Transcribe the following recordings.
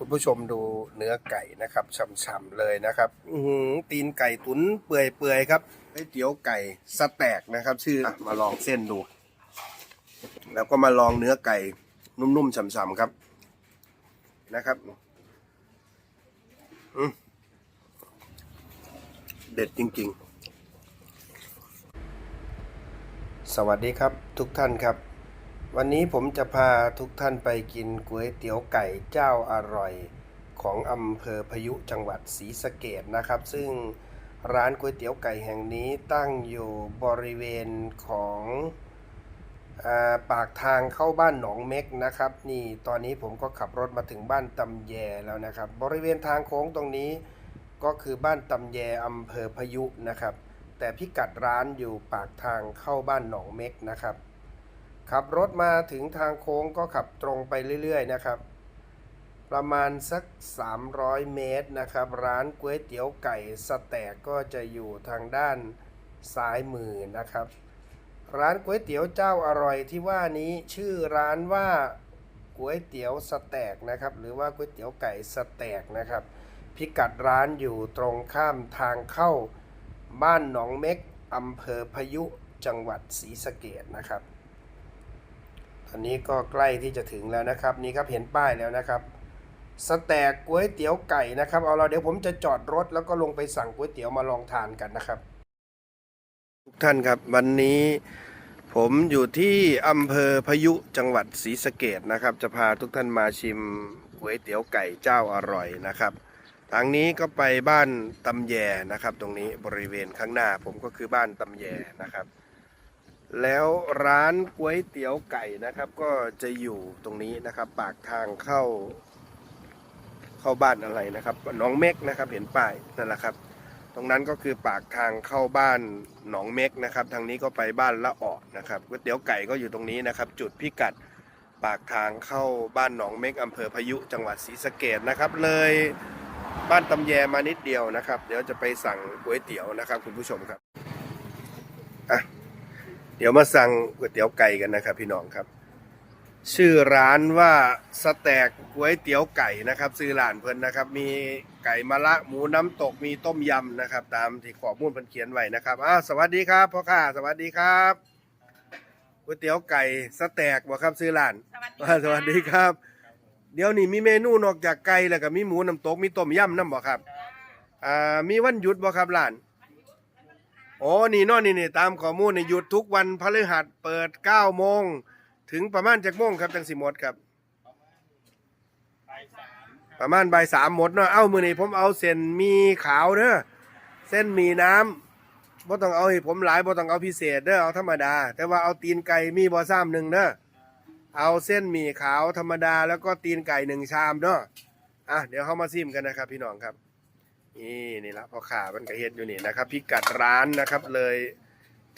คุณผู้ชมดูเนื้อไก่นะครับฉ่ำๆเลยนะครับอื้อหือตีนไก่ตุ๋นเปื่อยๆครับไอ้เตี๋ยวไก่สแต็กนะครับ ชื่ออมาลองเส้นดู แล้วก็มาลองเนื้อไก่นุ่มๆฉ่ำๆครับ นะครับเด็ดจริง ๆ สวัสดีครับทุกท่านครับ วันนี้ผมจะพาทุกท่านไปกินก๋วยเตี๋ยวไก่เจ้าอร่อยของอำเภอพยุจังหวัดศรีสะเกดนะครับ ซึ่งร้านก๋วยเตี๋ยวไก่แห่งนี้ตั้งอยู่บริเวณของอปากทางเข้าบ้านหนองเม็กนะครับ นี่ตอนนี้ผมก็ขับรถมาถึงบ้านตำแยแล้วนะครับ บริเวณทางโค้งตรงนี้ก็คือบ้านตำแยอำเภอพยุนะครับ แต่พิกัดร้านอยู่ปากทางเข้าบ้านหนองเม็กนะครับ ขับรถมาถึงทางโค้งก็ขับตรงไปเรื่อยๆนะครับ ประมาณสัก 300 เมตรนะครับ ร้านก๋วยเตี๋ยวไก่สแต็กก็จะอยู่ทางด้านซ้ายมือนะครับ ร้านก๋วยเตี๋ยวเจ้าอร่อยที่ว่านี้ชื่อร้านว่าก๋วยเตี๋ยวสแต็กนะครับ หรือว่าก๋วยเตี๋ยวไก่สแต็กนะครับ พิกัดร้านอยู่ตรงข้ามทางเข้าบ้านหนองเม็กอำเภอพยุจังหวัดศรีสะเกดนะครับ อันนี้ก็ใกล้ที่จะถึงแล้วนะครับ นี่ครับเห็นป้ายแล้วนะครับ สแต็กก๋วยเตี๋ยวไก่นะครับ เอาละเดี๋ยวผมจะจอดรถแล้วก็ลงไปสั่งก๋วยเตี๋ยวมาลองทานกันนะครับ ทุกท่านครับวันนี้ผมอยู่ที่อำเภอพยุจังหวัดศรีสะเกดนะครับ จะพาทุกท่านมาชิมก๋วยเตี๋ยวไก่เจ้าอร่อยนะครับ ทางนี้ก็ไปบ้านตำแยนะครับ ตรงนี้บริเวณข้างหน้าผมก็คือบ้านตำแยนะครับ แล้วร้านก๋วยเตี๋ยวไก่นะครับ ก็จะอยู่ตรงนี้นะครับ ปากทางเข้า เข้าบ้านอะไรนะครับหนองเม็กนะครับ เห็นป้ายนั่นแหละครับ ตรงนั้นก็คือปากทางเข้าบ้านหนองเม็กนะครับ ทางนี้ก็ไปบ้านละออนะครับก๋วยเตี๋ยวไก่ก็อยู่ตรงนี้นะครับ จุดพิกัดปากทางเข้าบ้านหนองเม็กอำเภอพยุจังหวัดศรีสะเกดนะครับ เลยบ้านตำแยมานิดเดียวนะครับ เดี๋ยวจะไปสั่งก๋วยเตี๋ยวนะครับ คุณผู้ชมครับอะ เดี๋ยวมาสั่งก๋วยเตี๋ยวไก่กันนะครับ พี่น้องครับ ชื่อร้านว่าสแต็กก๋วยเตี๋ยวไก่นะครับซื้อร้านเพิ่นนะครับ มีไก่มะละหมูน้ำตกมีต้มยำนะครับ ตามที่ข้อมูลเพิ่นเขียนไว้นะครับอ้าวสวัสดีครับพ่อค้าสวัสดีครับก๋วยเตี๋ยวไก่สแต็กบ่ครับซื้อร้านสวัสดีอ่าสวัสดีครับ เดี๋ยวนี้มีเมนูนอกจากไก่แล้วก็มีหมูน้ำตกมีต้มยำน้ำบ่ครับอ่ามีวันหยุดบ่ครับร้าน โอ้นี่นอนี่นี่ตามข้อมูลนี่หยุดทุกวันพฤหัสเปิด9โมงถึงประมาณจักโมงครับจังสิหมดครับ ประมาณบ่ายสามหมดเนาะ เอ้ามือนี้ผมเอาเส้นหมีขาวเด้อ เส้นหมีน้ำบ่ต้องเอาให้ผมหลายบ่ต้องเอาพิเศษเด้อ เอาธรรมดา แต่ว่าเอาตีนไก่มีบ่ซ้ำหนึ่งเด้อ เอาเส้นหมี่ขาวธรรมดาแล้วก็ตีนไก่หนึ่งชามเนาะ อะเดี๋ยวเข้ามาซิมกันนะครับพี่น้องครับ นี่นี่ละพ่อขามันกระเฮ็ดอยู่นี่นะครับ พิกัดร้านนะครับเลย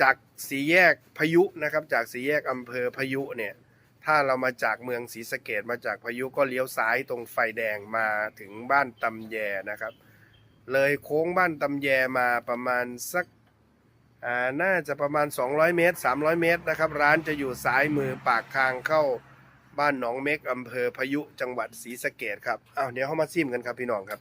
จากสีแยกพายุนะครับ จากสีแยกอำเภอพายุเนี่ย ถ้าเรามาจากเมืองศรีสะเกดมาจากพายุก็เลี้ยวซ้ายตรงไฟแดงมาถึงบ้านตำแยนะครับ เลยโค้งบ้านตำแยมาประมาณสักอ่าน่าจะประมาณ 200 เมตร 300 เมตรนะครับ ร้านจะอยู่ซ้ายมือปากทางเข้าบ้านหนองเม็กอำเภอพายุจังหวัดศรีสะเกดครับอ้าวเดี๋ยวเข้ามาซิมกันครับพี่น้องครับ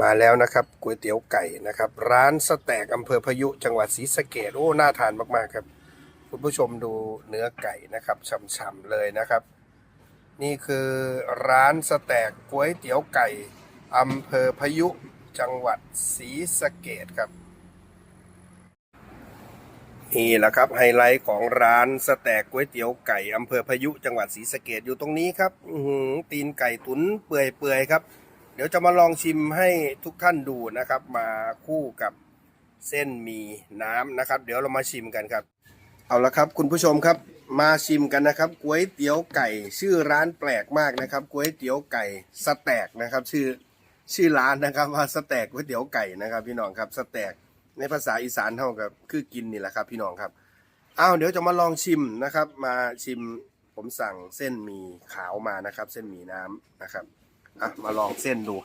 มาแล้วนะครับก๋วยเตี๋ยวไก่นะครับ ร้านสแต็กอำเภอพยุจังหวัดศรีสะเกดโอ้น่าทานมากๆครับ คุณผู้ชมดูเนื้อไก่นะครับฉ่ำๆเลยนะครับ นี่คือร้านสแต็กก๋วยเตี๋ยวไก่อำเภอพยุจังหวัดศรีสะเกดครับนี่แหละครับไฮไลท์ของร้านสแต็กก๋วยเตี๋ยวไก่อำเภอพยุจังหวัดศรีสะเกดอยู่ตรงนี้ครับอื้อหือตีนไก่ตุ๋นเปื่อยๆครับ เดี๋ยวจะมาลองชิมให้ทุกท่านดูนะครับ มาคู่กับเส้นหมีน้ำนะครับ เดี๋ยวเรามาชิมกันครับ เอาละครับคุณผู้ชมครับมาชิมกันนะครับก๋วยเตี๋ยวไก่ ชื่อร้านแปลกมากนะครับก๋วยเตี๋ยวไก่สแต็กนะครับ ชื่อชื่อร้านนะครับว่าสแต็กก๋วยเตี๋ยวไก่นะครับ พี่น้องครับสแต็กในภาษาอีสานเท่ากับคือกินนี่แหละครับ พี่น้องครับอ้าวเดี๋ยวจะมาลองชิมนะครับ มาชิมผมสั่งเส้นหมี่ขาวมานะครับ เส้นหมี่น้ำนะครับ อะมาลองเส้นดู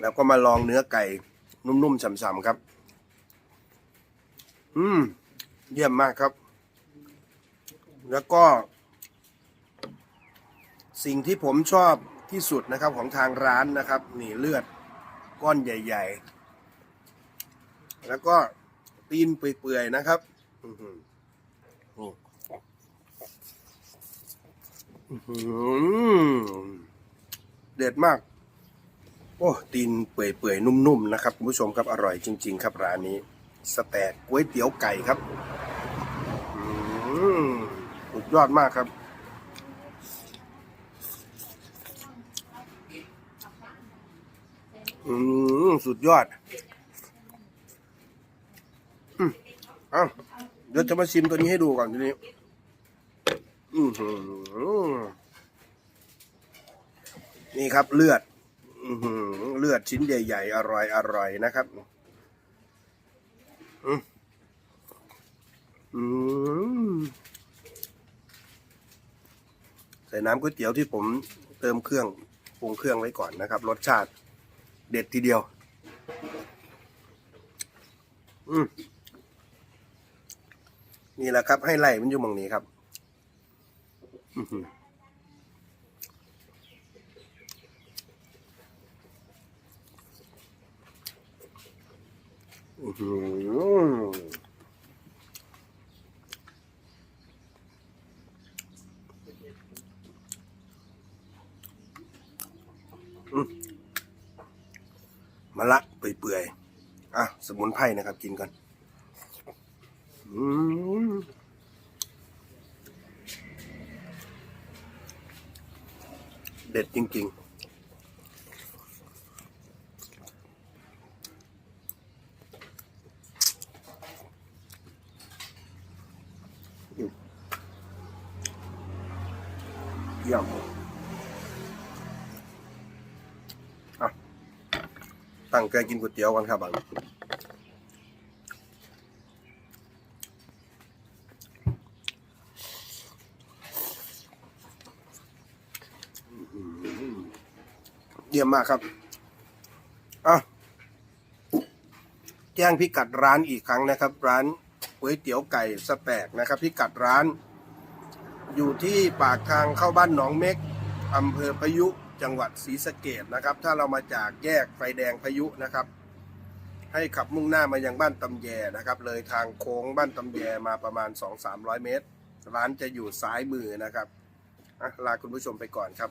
แล้วก็มาลองเนื้อไก่ นุ่มๆฉ่ำๆครับ อืม เยี่ยมมากครับ แล้วก็ สิ่งที่ผมชอบที่สุดนะครับของทางร้านนะครับ นี่เลือดก้อนใหญ่ ๆ แล้วก็ตีนเปื่อยๆนะครับ อือหือนี่อื้อหือ เด็ดมาก โอ้ตีนเปื่อยๆ นุ่มๆ นะครับคุณผู้ชมครับอร่อยจริง ๆ ครับร้านนี้ สแต็กก๋วยเตี๋ยวไก่ครับอืมสุดยอดมากครับ อืมสุดยอดอืมเอ้าเดี๋ยวจะมาชิมตัวนี้ให้ดูก่อนทีนี้ นี่ครับเลือดเลือดชิ้นใหญ่ ๆ อร่อยอร่อยนะครับใส่น้ำก๋วยเตี๋ยวที่ผมเติมเครื่องปรุงเครื่องไว้ก่อนนะครับ รสชาติเด็ดทีเดียว อืมนี่แหละครับ ให้ไล่มันอยู่มองนี้ครับ อื้อหืออื้อหืออื มะละเปื่อยๆ อะ สมุนไพรนะครับ กินกัน อืม เด็ดจริง ๆเยี่ยมอะตั้งใจกินก๋วยเตี๋ยวกันครับบัง ยี่ยมมากครับอะแจ้งพิกัดร้านอีกครั้งนะครับ ร้านก๋วยเตี๋ยวไก่สแต็กนะครับ พิกัดร้าน อยู่ที่ปากทางเข้าบ้านหนองเม็กอำเภอพายุจังหวัดศรีสะเกดนะครับ ถ้าเรามาจากแยกไฟแดงพายุนะครับ ให้ขับมุ่งหน้ามายังบ้านตำแยนะครับ เลยทางโค้งบ้านตำแยมาประมาณ 2-300 เมตร ร้านจะอยู่ซ้ายมือนะครับอะลาคุณผู้ชมไปก่อนครับ